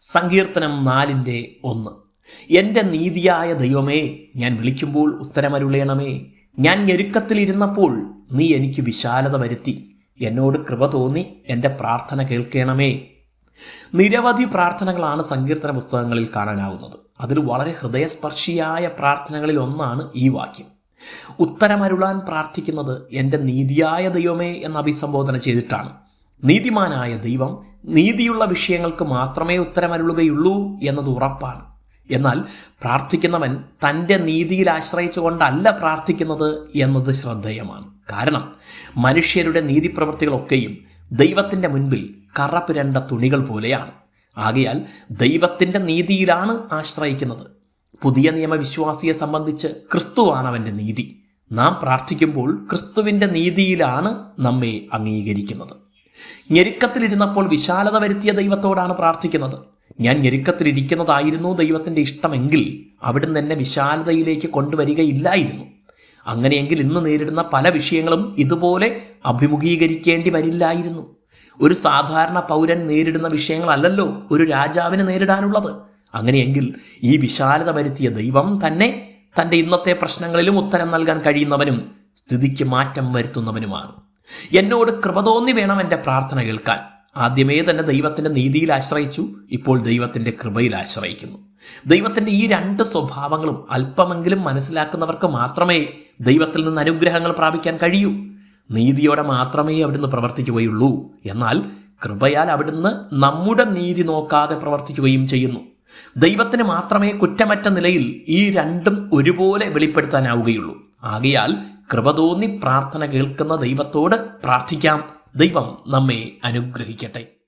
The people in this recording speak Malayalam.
സങ്കീർത്തനം നാലിന്റെ ഒന്ന്. എന്റെ നീതിയായ ദൈവമേ ഞാൻ വിളിക്കുമ്പോൾ ഉത്തരമരുളയണമേ ഞാൻ ഞെരുക്കത്തിലിരുന്നപ്പോൾ നീ എനിക്ക് വിശാലത വരുത്തി. എന്നോട് കൃപ തോന്നി എന്റെ പ്രാർത്ഥന കേൾക്കണമേ. നിരവധി പ്രാർത്ഥനകളാണ് സങ്കീർത്തന പുസ്തകങ്ങളിൽ കാണാനാവുന്നത്. അതിൽ വളരെ ഹൃദയസ്പർശിയായ പ്രാർത്ഥനകളിൽ ഒന്നാണ് ഈ വാക്യം. ഉത്തരമരുളാൻ പ്രാർത്ഥിക്കുന്നത് എന്റെ നീതിയായ ദൈവമേ എന്ന് അഭിസംബോധന ചെയ്തിട്ടാണ്. നീതിമാനായ ദൈവം നീതിയുള്ള വിഷയങ്ങൾക്ക് മാത്രമേ ഉത്തരമരുളുകയുള്ളൂ എന്നത് ഉറപ്പാണ്. എന്നാൽ പ്രാർത്ഥിക്കുന്നവൻ തന്റെ നീതിയിൽ ആശ്രയിച്ചുകൊണ്ടല്ല പ്രാർത്ഥിക്കുന്നത് എന്നത് ശ്രദ്ധേയമാണ്. കാരണം മനുഷ്യരുടെ നീതിപ്രവൃത്തികളൊക്കെയും ദൈവത്തിന്റെ മുൻപിൽ കറപ്പുരണ്ട തുണികൾ പോലെയാണ്. ആകയാൽ ദൈവത്തിന്റെ നീതിയിലാണ് ആശ്രയിക്കുന്നത്. പുതിയ നിയമവിശ്വാസിയെ സംബന്ധിച്ച് ക്രിസ്തുവാണ് അവന്റെ നീതി. നാം പ്രാർത്ഥിക്കുമ്പോൾ ക്രിസ്തുവിന്റെ നീതിയിലാണ് നമ്മെ അംഗീകരിക്കുന്നത്. ഞെരുക്കത്തിലിരുന്നപ്പോൾ വിശാലത വരുത്തിയ ദൈവത്തോടാണ് പ്രാർത്ഥിക്കുന്നത്. ഞാൻ ഞെരുക്കത്തിലിരിക്കുന്നതായിരുന്നു ദൈവത്തിന്റെ ഇഷ്ടമെങ്കിൽ അവിടുന്ന് എന്നെ വിശാലതയിലേക്ക് കൊണ്ടുവരികയില്ലായിരുന്നു. അങ്ങനെയെങ്കിൽ ഇന്ന് നേരിടുന്ന പല വിഷയങ്ങളും ഇതുപോലെ അഭിമുഖീകരിക്കേണ്ടി വരില്ലായിരുന്നു. ഒരു സാധാരണ പൗരൻ നേരിടുന്ന വിഷയങ്ങളല്ലല്ലോ ഒരു രാജാവിന് നേരിടാനുള്ളത്. അങ്ങനെയെങ്കിൽ ഈ വിശാലത വരുത്തിയ ദൈവം തന്നെ തന്റെ ഇന്നത്തെ പ്രശ്നങ്ങളിലും ഉത്തരം നൽകാൻ കഴിയുന്നവനും സ്ഥിതിക്ക് മാറ്റം വരുത്തുന്നവനുമാണ്. എന്നോട് കൃപ തോന്നി വേണം എന്റെ പ്രാർത്ഥന കേൾക്കാൻ. ആദ്യമേ തന്നെ ദൈവത്തിന്റെ നീതിയിൽ ആശ്രയിച്ചു ഇപ്പോൾ ദൈവത്തിന്റെ കൃപയിൽ ആശ്രയിക്കുന്നു. ദൈവത്തിന്റെ ഈ രണ്ട് സ്വഭാവങ്ങളും അല്പമെങ്കിലും മനസ്സിലാക്കുന്നവർക്ക് മാത്രമേ ദൈവത്തിൽ നിന്ന് അനുഗ്രഹങ്ങൾ പ്രാപിക്കാൻ കഴിയൂ. നീതിയോടെ മാത്രമേ അവിടുന്ന് പ്രവർത്തിക്കുകയുള്ളൂ. എന്നാൽ കൃപയാൽ അവിടുന്ന് നമ്മുടെ നീതി നോക്കാതെ പ്രവർത്തിക്കുകയും ചെയ്യുന്നു. ദൈവത്തിന് മാത്രമേ കുറ്റമറ്റ നിലയിൽ ഈ രണ്ടും ഒരുപോലെ വെളിപ്പെടുത്താനാവുകയുള്ളൂ. ആകയാൽ കൃപ തോന്നി പ്രാർത്ഥന കേൾക്കുന്ന ദൈവത്തോട് പ്രാർത്ഥിക്കാം. ദൈവം നമ്മെ അനുഗ്രഹിക്കട്ടെ.